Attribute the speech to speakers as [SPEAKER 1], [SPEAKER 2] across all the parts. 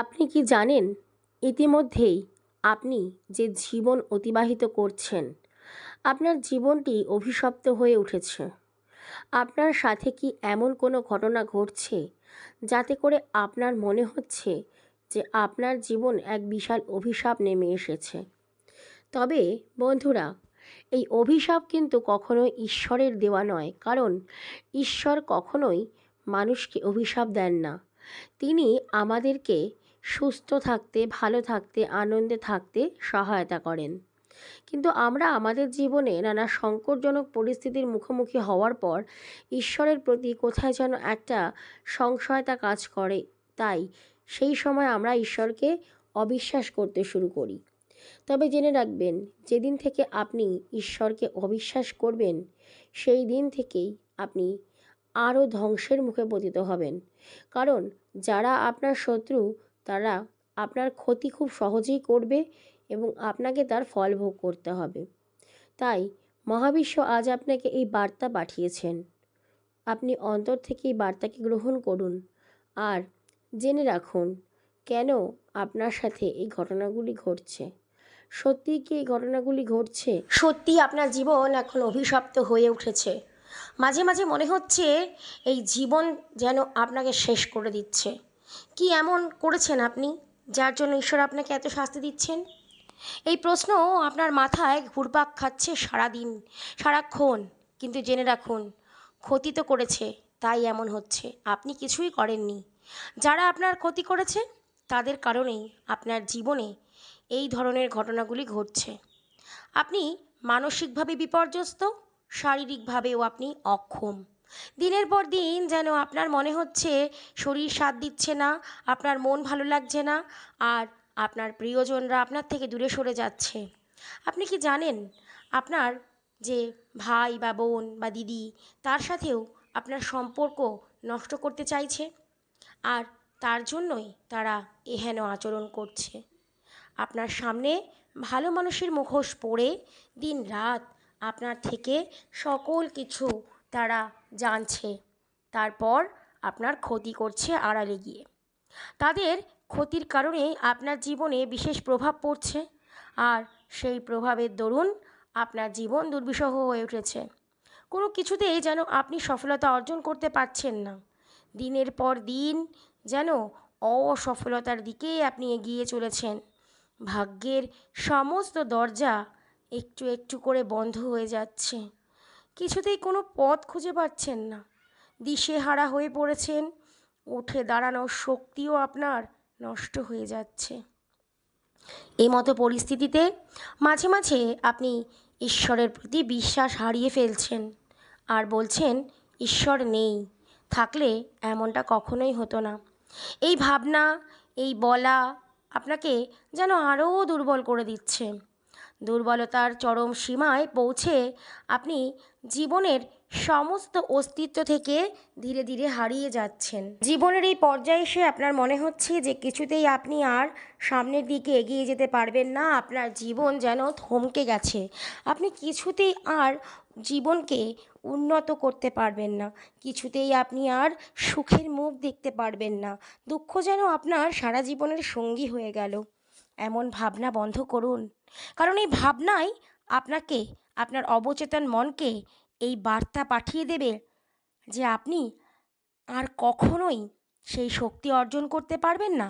[SPEAKER 1] আপনি কি জানেন, ইতিমধ্যেই আপনি যে জীবন অতিবাহিত করছেন, আপনার জীবনটি অভিশপ্ত হয়ে উঠেছে। আপনার সাথে কি এমন কোনো ঘটনা ঘটছে, যাতে করে আপনার মনে হচ্ছে যে আপনার জীবন এক বিশাল অভিশাপ নেমে এসেছে? তবে বন্ধুরা, এই অভিশাপ কিন্তু কখনোই ঈশ্বরের দেওয়া নয়, কারণ ঈশ্বর কখনোই মানুষকে অভিশাপ দেন না। তিনি আমাদেরকে সুস্থ থাকতে, ভালো থাকতে, আনন্দে থাকতে সহায়তা করেন। কিন্তু আমরা আমাদের জীবনে নানা সংকটজনক পরিস্থিতির মুখোমুখি হওয়ার পর ঈশ্বরের প্রতি কোথায় যেন একটা সংশয়তা কাজ করে। তাই সেই সময় আমরা ঈশ্বরকে অবিশ্বাস করতে শুরু করি। তবে জেনে রাখবেন, যেদিন থেকে আপনি ঈশ্বরকে অবিশ্বাস করবেন, সেই দিন থেকেই আপনি আরও ধ্বংসের মুখে পতিত হবেন। কারণ যারা আপনার শত্রু তারা আপনার ক্ষতি খুব সহজেই করবে এবং আপনাকে তার ফল ভোগ করতে হবে। তাই মহাবিশ্ব আজ আপনাকে এই বার্তা পাঠিয়েছেন। আপনি অন্তর থেকে এই বার্তাকে গ্রহণ করুন আর জেনে রাখুন কেন আপনার সাথে এই ঘটনাগুলি ঘটছে। সত্যি কি এই ঘটনাগুলি ঘটছে? সত্যি আপনার জীবন এখন অভিশপ্ত হয়ে উঠেছে। মাঝে মাঝে মনে হচ্ছে এই জীবন যেন আপনাকে শেষ করে দিচ্ছে। কি এমন করেছেন আপনি, যার জন্য ঈশ্বর আপনাকে এত শাস্তি দিচ্ছেন? এই প্রশ্ন আপনার মাথায় ঘুরপাক খাচ্ছে সারাদিন, সারাক্ষণ। কিন্তু জেনে রাখুন, ক্ষতি তো করেছে, তাই এমন হচ্ছে। আপনি কিছুই করেননি। যারা আপনার ক্ষতি করেছে, তাদের কারণেই আপনার জীবনে এই ধরনের ঘটনাগুলি ঘটছে। আপনি মানসিকভাবে বিপর্যস্ত, শারীরিকভাবেও আপনি অক্ষম। দিনের পর দিন যেন আপনার মনে হচ্ছে শরীর সাথ দিচ্ছে না, আপনার মন ভালো লাগছে না, আর আপনার প্রিয়জনরা আপনার থেকে দূরে সরে যাচ্ছে। আপনি কি জানেন, আপনার যে ভাই বা বোন বা দিদি, তার সাথেও আপনার সম্পর্ক নষ্ট করতে চাইছে? আর তার জন্যই তারা এহেন আচরণ করছে। আপনার সামনে ভালো মানুষের মুখোশ পরে দিন রাত আপনার থেকে সকল কিছু তারা জানছে। তারপর আপনার ক্ষতি করছে আড়ালে গিয়ে। তাদের ক্ষতির কারণে আপনার জীবনে বিশেষ প্রভাব পড়ছে। আর সেই প্রভাবের দরুন আপনার জীবন দুর্বিষহ হয়ে উঠেছে। কোনো কিছুতেই যেন আপনি সফলতা অর্জন করতে পারছেন না। দিনের পর দিন যেন অসফলতার দিকেই আপনি এগিয়ে চলেছেন। ভাগ্যের সমস্ত দরজা একটু একটু করে বন্ধ হয়ে যাচ্ছে। কিছুতেই কোনো পথ খুঁজে পাচ্ছেন না। দিশেহারা হয়ে পড়েছেন, উঠে দাঁড়ানোর শক্তিও আপনার নষ্ট হয়ে যাচ্ছে। এই মতো পরিস্থিতিতে মাঝে মাঝে আপনি ঈশ্বরের প্রতি বিশ্বাস হারিয়ে ফেলছেন আর বলছেন, ঈশ্বর নেই, থাকলে এমনটা কখনোই হতো না। এই ভাবনা, এই বলা আপনাকে যেন আরও দুর্বল করে দিচ্ছে। দুর্বলতার চরম সীমায় পৌঁছে আপনি জীবনের সমস্ত অস্তিত্ব থেকে ধীরে ধীরে হারিয়ে যাচ্ছেন। জীবনের এই পর্যায়ে এসে আপনার মনে হচ্ছে যে কিছুতেই আপনি আর সামনের দিকে এগিয়ে যেতে পারবেন না, আপনার জীবন যেন থমকে গেছে। আপনি কিছুতেই আর জীবনকে উন্নত করতে পারবেন না, কিছুতেই আপনি আর সুখের মুখ দেখতে পারবেন না, দুঃখ যেন আপনার সারা জীবনের সঙ্গী হয়ে গেল। এমন ভাবনা বন্ধ করুন। কারণ এই ভাবনাই আপনাকে, আপনার অবচেতন মনকে এই বার্তা পাঠিয়ে দেবে যে আপনি আর কখনোই সেই শক্তি অর্জন করতে পারবেন না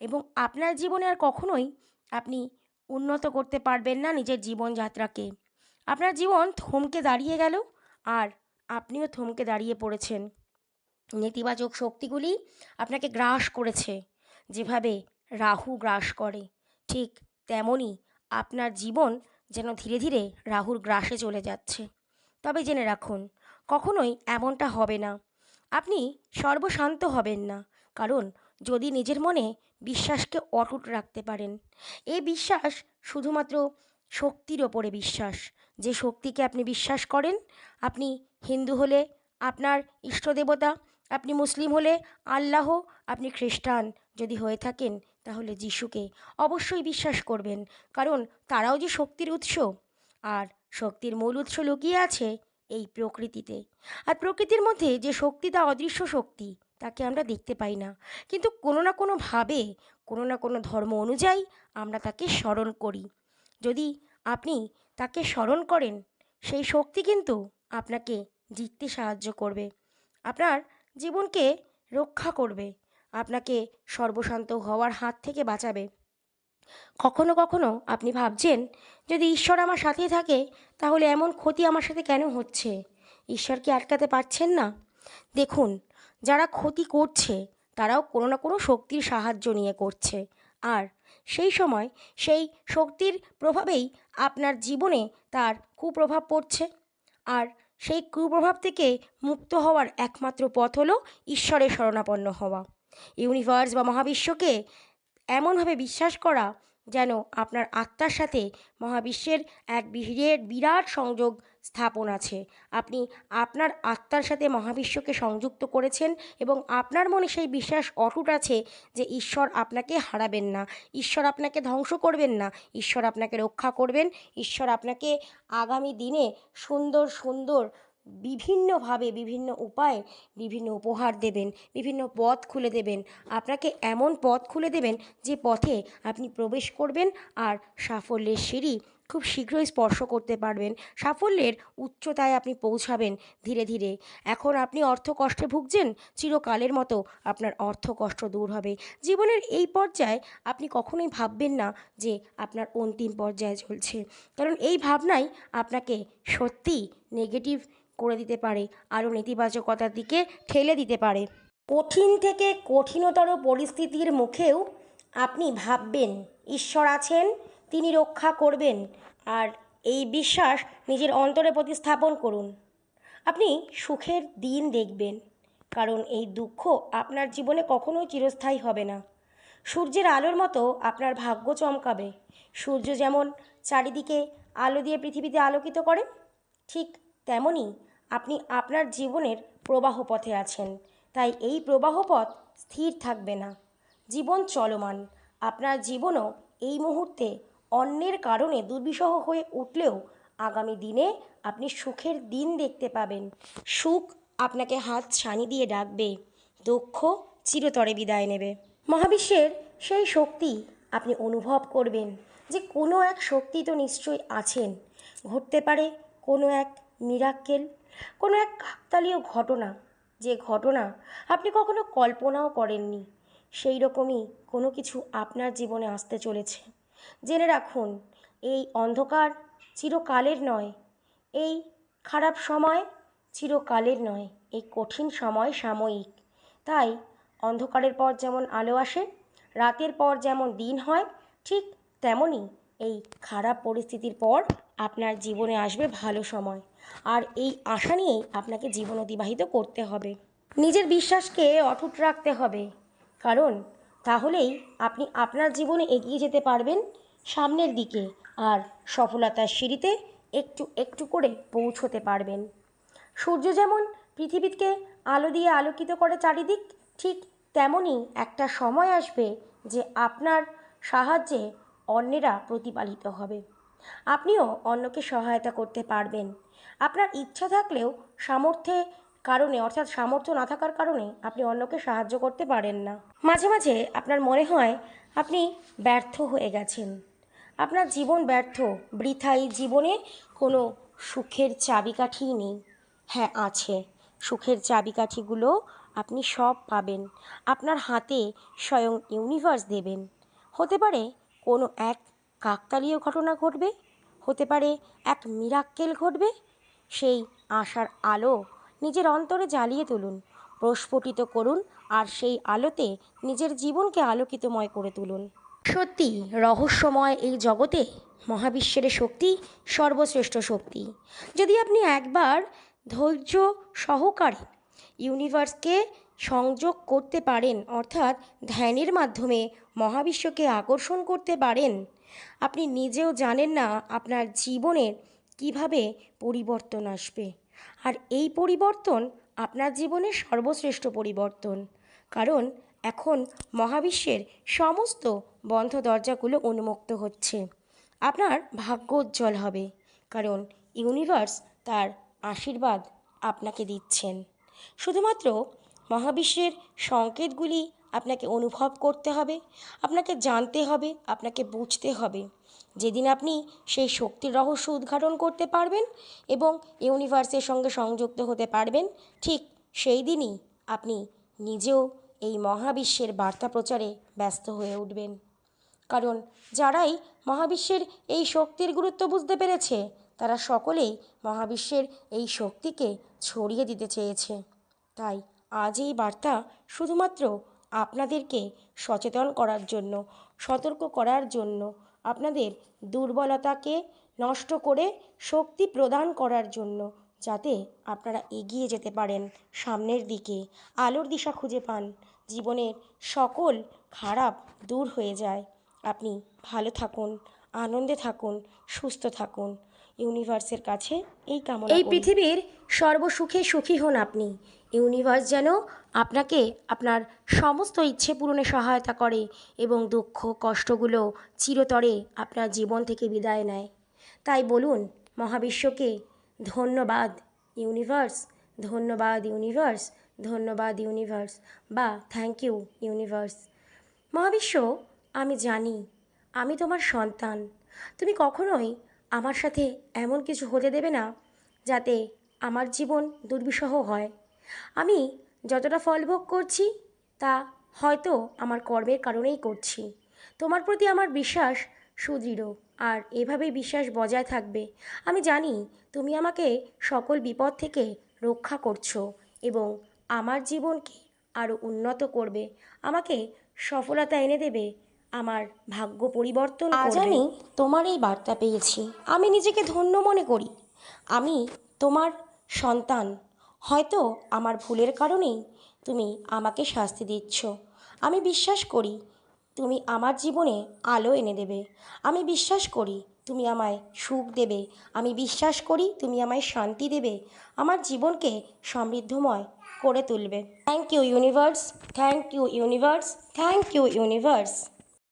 [SPEAKER 1] এবং আপনার জীবনে আর কখনোই আপনি উন্নত করতে পারবেন না নিজের জীবনযাত্রাকে। আপনার জীবন থমকে দাঁড়িয়ে গেল আর আপনিও থমকে দাঁড়িয়ে পড়েছেন। নেতিবাচক শক্তিগুলি আপনাকে গ্রাস করেছে, যেভাবে রাহু গ্রাস করে। ঠিক তেমনই আপনার জীবন যেন ধীরে ধীরে রাহুর গ্রাসে চলে যাচ্ছে। তবে জেনে রাখুন, কখনোই এমনটা হবে না। আপনি সর্বশান্ত হবেন না, কারণ যদি নিজের মনে বিশ্বাসকে অটুট রাখতে পারেন এই বিশ্বাস শুধুমাত্র শক্তির ওপরে বিশ্বাস। যে শক্তিকে আপনি বিশ্বাস করেন, আপনি হিন্দু হলে আপনার ইষ্টদেবতা আপনি মুসলিম হলে আল্লাহ, আপনি খ্রিস্টান যদি হয়ে থাকেন তাহলে যিশুকে অবশ্যই বিশ্বাস করবেন, কারণ তারাও যে শক্তির উৎস। আর শক্তির মূল উৎস লুকিয়ে আছে এই প্রকৃতিতে। আর প্রকৃতির মধ্যে যে শক্তি, তা অদৃশ্য শক্তি, তাকে আমরা দেখতে পাই না। কিন্তু কোনো না কোনোভাবে কোনো না কোনো ধর্ম অনুযায়ী আমরা তাকে স্মরণ করি। যদি আপনি তাকে স্মরণ করেন, সেই শক্তি কিন্তু আপনাকে জিততে সাহায্য করবে। আপনার জীবনকে রক্ষা করবে। আপনাকে সর্বশান্ত হওয়ার হাত থেকে বাঁচাবে। কখনো কখনো আপনি ভাবছেন, যদি ঈশ্বর আমার সাথেই থাকে, তাহলে এমন ক্ষতি আমার সাথে কেন হচ্ছে? ঈশ্বরকে আটকাতে পারছেন না? দেখুন, যারা ক্ষতি করছে, তারাও কোনো না কোনো শক্তির সাহায্য নিয়ে করছে। আর সেই সময় সেই শক্তির প্রভাবেই আপনার জীবনে তার কুপ্রভাব পড়ছে। আর সেই কুপ্রভাব থেকে মুক্ত হওয়ার একমাত্র পথ হলো ঈশ্বরের শরণাপন্ন হওয়া। ইউনিভার্স বা মহাবিশ্বকে এমনভাবে বিশ্বাস করা যেন আপনার আত্মার সাথে মহাবিশ্বের এক বিরাট বিরাট সংযোগ স্থাপন আছে। আপনি আপনার আত্মার সাথে মহাবিশ্বকে সংযুক্ত করেছেন এবং আপনার মনে সেই বিশ্বাস অটুট আছে যে ঈশ্বর আপনাকে হারাবেন না। ঈশ্বর আপনাকে ধ্বংস করবেন না। ঈশ্বর আপনাকে রক্ষা করবেন। ঈশ্বর আপনাকে আগামী দিনে সুন্দর সুন্দর বিভিন্নভাবে, বিভিন্ন উপায়ে বিভিন্ন উপহার দেবেন, বিভিন্ন পথ খুলে দেবেন। আপনাকে এমন পথ খুলে দেবেন যে পথে আপনি প্রবেশ করবেন আর সাফল্যের সিঁড়ি খুব শীঘ্রই স্পর্শ করতে পারবেন। সাফল্যের উচ্চতায় আপনি পৌঁছাবেন ধীরে ধীরে। এখন আপনি অর্থ কষ্টে ভুগছেন, চিরকালের মতো আপনার অর্থ কষ্ট দূর হবে। জীবনের এই পর্যায়ে আপনি কখনোই ভাববেন না যে আপনার অন্তিম পর্যায়ে চলছে। কারণ এই ভাবনাই আপনাকে সত্যি নেগেটিভ করে দিতে পারে আরও নেতিবাচকতার দিকে ঠেলে দিতে পারে। কঠিন থেকে কঠিনতর পরিস্থিতির মুখেও আপনি ভাববেন, ঈশ্বর আছেন, তিনি রক্ষা করবেন, আর এই বিশ্বাস নিজের অন্তরে প্রতিস্থাপন করুন। আপনি সুখের দিন দেখবেন, কারণ এই দুঃখ আপনার জীবনে কখনোই চিরস্থায়ী হবে না। সূর্যের আলোর মতো আপনার ভাগ্য চমকাবে। সূর্য যেমন চারিদিকে আলো দিয়ে পৃথিবীতে আলোকিত করে, ঠিক তেমনই আপনি আপনার জীবনের প্রবাহ পথে আছেন। তাই এই প্রবাহ পথ স্থির থাকবে না। জীবন চলমান। আপনার জীবনও এই মুহূর্তে অন্যের কারণে দুর্বিষহ হয়ে উঠলেও আগামী দিনে আপনি সুখের দিন দেখতে পাবেন। সুখ আপনাকে হাত ছানি দিয়ে ডাকবে। দুঃখ চিরতরে বিদায় নেবে। মহাবিশ্বের সেই শক্তি আপনি অনুভব করবেন যে কোনো এক শক্তি তো নিশ্চয়ই আছেন। ঘটতে পারে কোনো এক মিরাক্কেল কোনো এক কাকতালীয় ঘটনা, যে ঘটনা আপনি কখনো কল্পনাও করেননি, সেই রকমই কোনো কিছু আপনার জীবনে আসতে চলেছে। জেনে রাখুন, এই অন্ধকার চিরকালের নয়, এই খারাপ সময় চিরকালের নয়, এই কঠিন সময় সাময়িক। তাই অন্ধকারের পর যেমন আলো আসে, রাতের পর যেমন দিন হয়, ঠিক তেমনই এই খারাপ পরিস্থিতির পর আপনার জীবনে আসবে ভালো সময়। আর এই আশা নিয়েই আপনাকে জীবন অতিবাহিত করতে হবে। নিজের বিশ্বাসকে অটুট রাখতে হবে। কারণ তাহলেই আপনি আপনার জীবনে এগিয়ে যেতে পারবেন সামনের দিকে আর সফলতার সিঁড়িতে একটু একটু করে পৌঁছতে পারবেন। সূর্য যেমন পৃথিবীকে আলো দিয়ে আলোকিত করে চারিদিক, ঠিক তেমনই একটা সময় আসবে যে আপনার সাহায্যে অন্যেরা প্রতিপালিত হবে। আপনিও অন্যকে সহায়তা করতে পারবেন। আপনার ইচ্ছা থাকলেও সামর্থ্যে কারণে, অর্থাৎ সামর্থ্য না থাকার কারণে আপনি অন্যকে সাহায্য করতে পারেন না। মাঝে মাঝে আপনার মনে হয় আপনি ব্যর্থ হয়ে গেছেন। আপনার জীবন ব্যর্থ, বৃথাই জীবনে কোনো সুখের চাবিকাঠিই নেই। হ্যাঁ আছে। সুখের চাবিকাঠিগুলো আপনি সব পাবেন। আপনার হাতে স্বয়ং ইউনিভার্স দেবেন। হতে পারে কোনো এক কাকতালীয় ঘটনা ঘটবে, হতে পারে এক মিরাক্কেল ঘটবে, সেই আশার আলো নিজের অন্তরে জ্বালিয়ে তুলুন, প্রস্ফুটিত করুন আর সেই আলোতে নিজের জীবনকে আলোকিতময় করে তুলুন। সত্যি, রহস্যময় এই জগতে মহাবিশ্বের শক্তি সর্বশ্রেষ্ঠ শক্তি। যদি আপনি একবার ধৈর্য সহকারে ইউনিভার্সকে সংযোগ করতে পারেন, অর্থাৎ ধ্যানের মাধ্যমে মহাবিশ্বকে আকর্ষণ করতে পারেন আপনি নিজেও জানেন না আপনার জীবনের কীভাবে পরিবর্তন আসবে। আর এই পরিবর্তন আপনার জীবনের সর্বশ্রেষ্ঠ পরিবর্তন। কারণ এখন মহাবিশ্বের সমস্ত বন্ধ দরজাগুলো উন্মুক্ত হচ্ছে। আপনার ভাগ্য উজ্জ্বল হবে। কারণ ইউনিভার্স তার আশীর্বাদ আপনাকে দিচ্ছেন। শুধুমাত্র
[SPEAKER 2] মহাবিশ্বের সংকেতগুলি আপনাকে অনুভব করতে হবে, আপনাকে জানতে হবে, আপনাকে বুঝতে হবে। যেদিন আপনি সেই শক্তির রহস্য উদ্ঘাটন করতে পারবেন এবং ইউনিভার্সের সঙ্গে সংযুক্ত হতে পারবেন, ঠিক সেই দিনই আপনি নিজেও এই মহাবিশ্বের বার্তা প্রচারে ব্যস্ত হয়ে উঠবেন। কারণ যারাই মহাবিশ্বের এই শক্তির গুরুত্ব বুঝতে পেরেছে, তারা সকলেই মহাবিশ্বের এই শক্তিকে ছড়িয়ে দিতে চেয়েছে। তাই আজ এই বার্তা শুধুমাত্র আপনাদেরকে সচেতন করার জন্য সতর্ক করার জন্য আপনাদের দুর্বলতাকে নষ্ট করে শক্তি প্রদান করার জন্য যাতে আপনারা এগিয়ে যেতে পারেন সামনের দিকে। আলোর দিশা খুঁজে পান জীবনের সকল খারাপ দূর হয়ে যায়। আপনি ভালো থাকুন আনন্দে থাকুন সুস্থ থাকুন। ইউনিভার্সের কাছে এই কামনা
[SPEAKER 1] এই। পৃথিবীর সর্বসুখে সুখী হন আপনি। ইউনিভার্স যেন আপনাকে আপনার সমস্ত ইচ্ছে পূরণে সহায়তা করে এবং দুঃখ, কষ্টগুলো চিরতরে আপনার জীবন থেকে বিদায় নেয়। তাই বলুন, মহাবিশ্বকে ধন্যবাদ, ইউনিভার্স ধন্যবাদ ইউনিভার্স ধন্যবাদ, ইউনিভার্স বা থ্যাংক ইউ, ইউনিভার্স। মহাবিশ্ব, আমি জানি, আমি তোমার সন্তান। তুমি কখনোই আমার সাথে এমন কিছু হতে দেবে না যাতে আমার জীবন দুর্বিষহ হয়। আমি যতটা ফলভোগ করছি তা হয়তো আমার কর্মের কারণেই করছি। তোমার প্রতি আমার বিশ্বাস সুদৃঢ় আর এভাবেই বিশ্বাস বজায় থাকবে। আমি জানি তুমি আমাকে সকল বিপদ থেকে রক্ষা করছ এবং আমার জীবনকে আরও উন্নত করবে। আমাকে সফলতা এনে দেবে আমার ভাগ্য পরিবর্তন আজ। আমি তোমার এই বার্তা পেয়েছি। আমি নিজেকে ধন্য মনে করি। আমি তোমার সন্তান। হয়তো আমার ভুলের কারণেই তুমি আমাকে শাস্তি দিচ্ছ। আমি বিশ্বাস করি তুমি আমার জীবনে আলো এনে দেবে। আমি বিশ্বাস করি তুমি আমায় সুখ দেবে। আমি বিশ্বাস করি তুমি আমায় শান্তি দেবে। আমার জীবনকে সমৃদ্ধময় করে তুলবে। Thank you universe thank you universe thank you universe